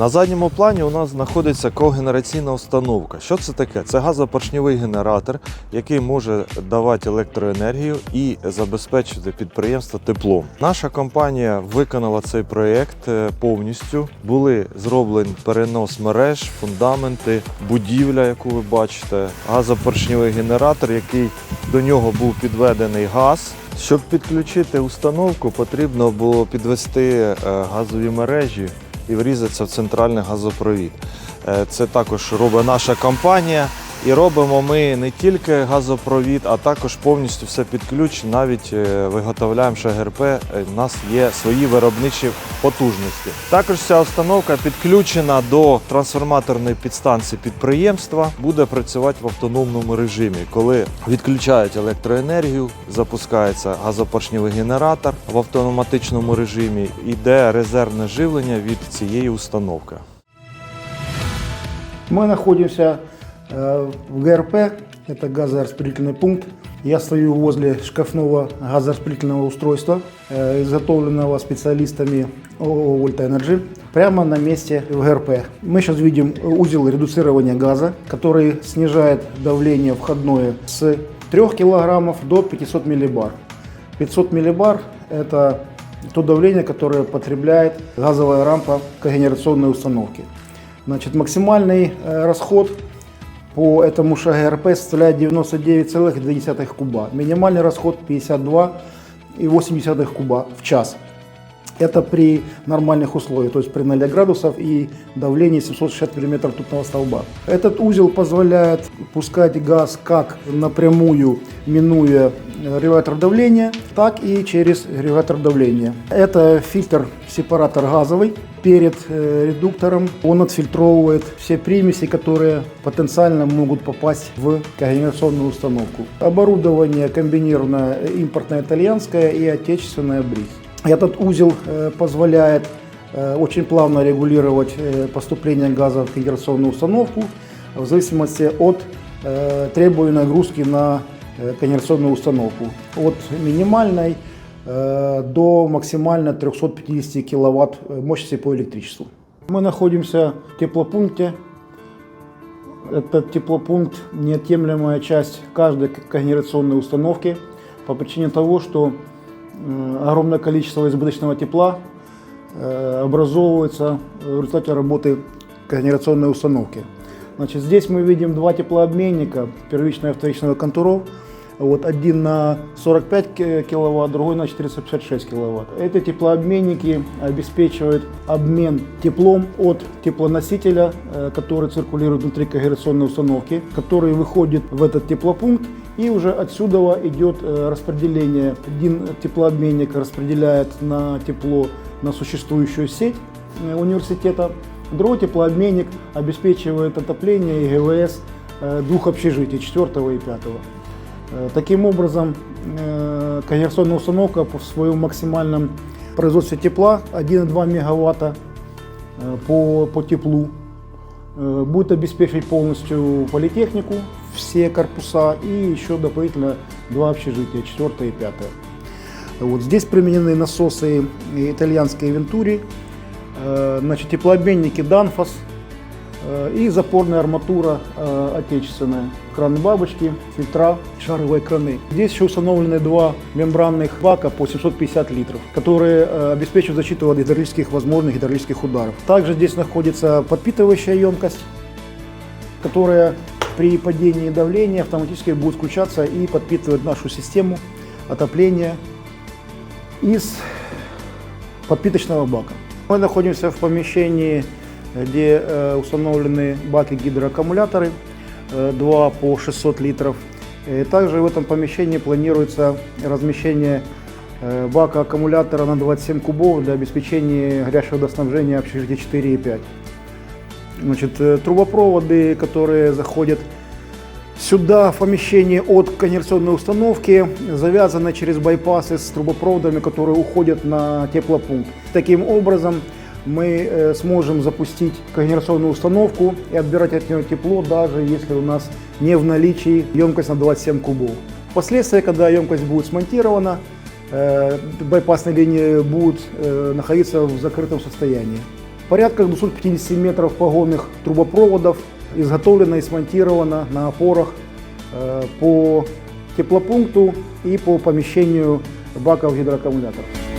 На задньому плані у нас знаходиться когенераційна установка. Що це таке? Це газопоршньовий генератор, який може давати електроенергію і забезпечити підприємство теплом. Наша компанія виконала цей проєкт е, повністю. Були зроблені перенос мереж, фундаменти, будівля, яку ви бачите, газопоршньовий генератор, який до нього був підведений газ. Щоб підключити установку, потрібно було підвести е, газові мережі і врізатися в центральний газопровід. Е, Це також робить наша компанія. І робимо ми не тільки газопровід, а також повністю все під. Навіть е, виготовляємо ШГРП. Е, У нас є свої виробничі потужності. Також ця установка підключена до трансформаторної підстанції підприємства, буде працювати в автономному режимі. Коли відключають електроенергію, запускається газопоршньовий генератор в автоматичному режимі, іде резервне живлення від цієї установки. Мы находимся э, в ГРП, это газораспределительный пункт. Я стою возле шкафного газораспределительного устройства, э, изготовленного специалистами ООО Volt Energy, прямо на месте в ГРП. Мы сейчас видим узел редуцирования газа, который снижает давление входное с 3 килограммов до 500 миллибар. 500 миллибар – это то давление, которое потребляет газовая рампа когенерационной установки. Значит, максимальный э, расход по этому ШГРП составляет 99,2 куба. Минимальный расход 52,8 куба в час. Это при нормальных условиях, то есть при 0 градусов и давлении 760 мм ртутного столба. Этот узел позволяет пускать газ как напрямую, минуя регулятор давления, так и через регулятор давления. Это фильтр-сепаратор газовый. Перед э, редуктором он отфильтровывает все примеси, которые потенциально могут попасть в когенерационную установку. Оборудование комбинированное импортное итальянское и отечественное БРИС. Этот узел э, позволяет э, очень плавно регулировать э, поступление газа в когенерационную установку в зависимости от требуемой нагрузки на когенерационную установку. От минимальной до максимально 350 киловатт мощности по электричеству. Мы находимся в теплопункте. Этот теплопункт – неотъемлемая часть каждой когенерационной установки по причине того, что огромное количество избыточного тепла э, образовывается в результате работы когенерационной установки. Значит, здесь мы видим два теплообменника первичного и вторичного контуров. Вот один на 45 ки- киловатт, другой на 456 киловатт. Эти теплообменники обеспечивают обмен теплом от теплоносителя, э, который циркулирует внутри когенерационной установки, который выходит в этот теплопункт и уже отсюда идет э, распределение. Один теплообменник распределяет на тепло на существующую сеть э, университета, другой теплообменник обеспечивает отопление и ГВС двух общежитий, четвертого и пятого. Э, Таким образом, э, когенерационная установка в своем максимальном производстве тепла 1,2 мегаватта э, по, по теплу будет обеспечивать полностью политехнику, все корпуса и еще дополнительно два общежития, четвертое и пятое. Вот здесь применены насосы итальянские Вентури, значит, теплообменники Danfoss и запорная арматура э, отечественная. Краны бабочки, фильтра, шаровые краны. Здесь еще установлены два мембранных бака по 750 литров, которые э, обеспечивают защиту от гидравлических возможных гидравлических ударов. Также здесь находится подпитывающая емкость, которая при падении давления автоматически будет включаться и подпитывать нашу систему отопления из подпиточного бака. Мы находимся в помещении, где э, установлены баки гидроаккумуляторы, э, два по 600 литров. И также в этом помещении планируется размещение э, бака аккумулятора на 27 кубов для обеспечения горячего водоснабжения общежития 4 и 5. Значит, э, трубопроводы, которые заходят сюда в помещение от когенерационной установки, завязаны через байпасы с трубопроводами, которые уходят на теплопункт. Таким образом, мы э, сможем запустить когенерационную установку и отбирать от нее тепло, даже если у нас не в наличии емкость на 27 кубов. Впоследствии, когда емкость будет смонтирована, э, байпасные линии будут э, находиться в закрытом состоянии. Порядка 250 метров погонных трубопроводов изготовлено и смонтировано на опорах по теплопункту и по помещению баков гидроаккумуляторов.